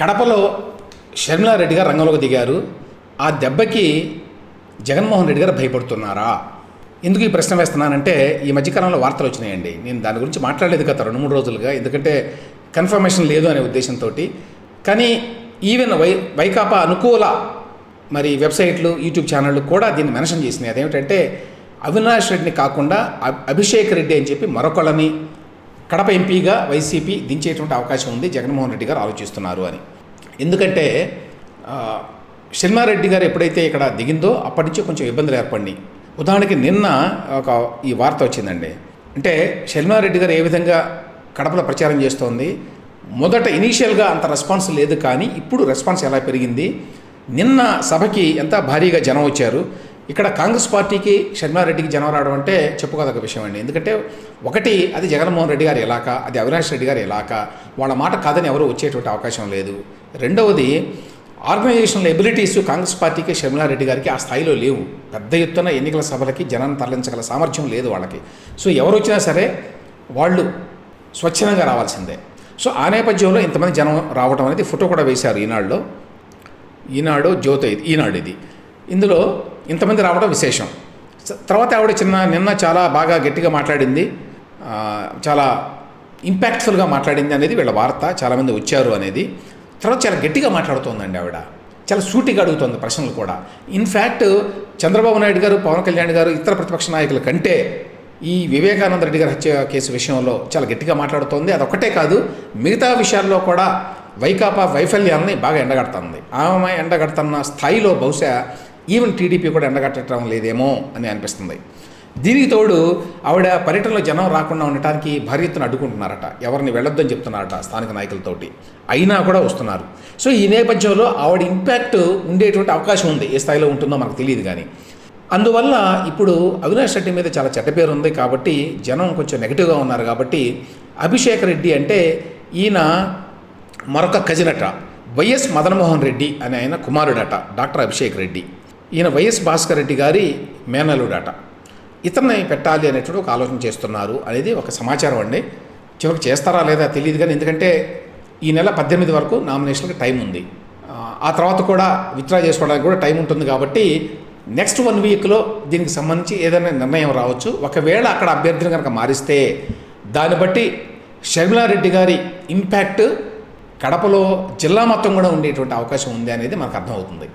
కడపలో షర్మిలారెడ్డి గారు రంగంలోకి దిగారు. ఆ దెబ్బకి జగన్మోహన్ రెడ్డి గారు భయపడుతున్నారా? ఎందుకు ఈ ప్రశ్న వేస్తున్నానంటే ఈ మధ్యకాలంలో వార్తలు వచ్చినాయండి. నేను దాని గురించి మాట్లాడలేదు గత రెండు మూడు రోజులుగా. ఎందుకంటే కన్ఫర్మేషన్ లేదు అనే ఉద్దేశంతో కానీ ఈవెన్ వై వైకాపా అనుకూల మరి వెబ్సైట్లు యూట్యూబ్ ఛానళ్ళు కూడా దీన్ని మెన్షన్ చేసినాయి. అదేమిటంటే అవినాష్ రెడ్డిని కాకుండా అభిషేక్ రెడ్డి అని చెప్పి మరొకళ్ళని కడప ఎంపీగా వైసీపీ దించేటువంటి అవకాశం ఉంది జగన్మోహన్ రెడ్డి గారు ఆలోచిస్తున్నారు అని. ఎందుకంటే శర్మారెడ్డి గారు ఎప్పుడైతే ఇక్కడ దిగిందో అప్పటి నుంచి కొంచెం ఇబ్బందులు ఏర్పడినాయి. ఉదాహరణకి నిన్న ఒక ఈ వార్త వచ్చిందండి. అంటే శర్మారెడ్డి గారు ఏ విధంగా కడపలో ప్రచారం చేస్తోంది? మొదట ఇనీషియల్గా అంత రెస్పాన్స్ లేదు కానీ ఇప్పుడు రెస్పాన్స్ ఎలా పెరిగింది? నిన్న సభకి ఎంత భారీగా జనం వచ్చారు? ఇక్కడ కాంగ్రెస్ పార్టీకి షర్మారెడ్డికి జనం రావడం అంటే చెప్పుకోదగ్గ విషయం అండి. ఎందుకంటే ఒకటి అది జగన్మోహన్ రెడ్డి గారి ఇలాక అది అవినాష్ రెడ్డి గారి ఇలాక వాళ్ళ మాట కాదని ఎవరు వచ్చేటువంటి అవకాశం లేదు. రెండవది ఆర్గనైజేషనల్ ఎబిలిటీస్ కాంగ్రెస్ పార్టీకి షర్మిలారెడ్డి గారికి ఆ స్థాయిలో లేవు. పెద్ద ఎత్తున ఎన్నికల సభలకి జనాన్ని తరలించగల సామర్థ్యం లేదు వాళ్ళకి. సో ఎవరు వచ్చినా సరే వాళ్ళు స్వచ్ఛందంగా రావాల్సిందే. సో ఆ నేపథ్యంలో ఇంతమంది జనం రావడం అనేది ఫోటో కూడా వేశారు ఈనాడులో. ఈనాడు జ్యోతి ఈనాడు ఇది ఇందులో ఇంతమంది రావడం విశేషం. తర్వాత ఆవిడ చిన్న నిన్న చాలా బాగా గట్టిగా మాట్లాడింది. చాలా ఇంపాక్ట్ఫుల్గా మాట్లాడింది అనేది వీళ్ళ వార్త. చాలామంది వచ్చారు అనేది. తర్వాత చాలా గట్టిగా మాట్లాడుతోందండి ఆవిడ. చాలా సూటిగా అడుగుతోంది ప్రశ్నలు కూడా. ఇన్ఫ్యాక్ట్ చంద్రబాబు నాయుడు గారు పవన్ కళ్యాణ్ గారు ఇతర ప్రతిపక్ష నాయకుల కంటే ఈ వివేకానంద రెడ్డి గారి హత్య కేసు విషయంలో చాలా గట్టిగా మాట్లాడుతోంది. అదొక్కటే కాదు మిగతా విషయాల్లో కూడా వైకాపా వైఫల్యాన్ని బాగా ఎండగడుతుంది. ఆమె ఎండగడుతున్న స్థాయిలో బహుశా ఈవెన్ టీడీపీ కూడా ఎండగట్టడం లేదేమో అని అనిపిస్తుంది. దీనికి తోడు ఆవిడ పర్యటనలో జనం రాకుండా ఉండటానికి భారీ ఎత్తున అడ్డుకుంటున్నారట. ఎవరిని వెళ్ళొద్దని చెప్తున్నారట స్థానిక నాయకులతోటి. అయినా కూడా వస్తున్నారు. సో ఈ నేపథ్యంలో ఆవిడ ఇంపాక్ట్ ఉండేటువంటి అవకాశం ఉంది. ఏ స్థాయిలో ఉంటుందో మనకు తెలియదు కానీ అందువల్ల ఇప్పుడు అవినాష్ రెడ్డి మీద చాలా చెడ్డ పేరు ఉంది కాబట్టి జనం కొంచెం నెగిటివ్గా ఉన్నారు కాబట్టి అభిషేక్ రెడ్డి అంటే ఈయన మరొక కజినట వైఎస్ మదన్మోహన్ రెడ్డి అనే ఆయన కుమారుడట డాక్టర్ అభిషేక్ రెడ్డి. ఈయన వైఎస్ భాస్కర్ రెడ్డి గారి మేనలుడట ఇతన్ని పెట్టాలి అనేటువంటి ఒక ఆలోచన చేస్తున్నారు అనేది ఒక సమాచారం అండి. చివరికి చేస్తారా లేదా తెలియదు కానీ ఎందుకంటే ఈ నెల పద్దెనిమిది వరకు నామినేషన్కి టైం ఉంది. ఆ, ఆ తర్వాత కూడా విత్డ్రా చేసుకోవడానికి కూడా టైం ఉంటుంది కాబట్టి నెక్స్ట్ వన్ వీక్లో దీనికి సంబంధించి ఏదైనా నిర్ణయం రావచ్చు. ఒకవేళ అక్కడ అభ్యర్థిని కనుక మారిస్తే దాన్ని బట్టి షర్మిలారెడ్డి గారి ఇంపాక్ట్ కడపలో జిల్లా మొత్తం కూడా ఉండేటువంటి అవకాశం ఉంది అనేది మనకు అర్థమవుతుంది.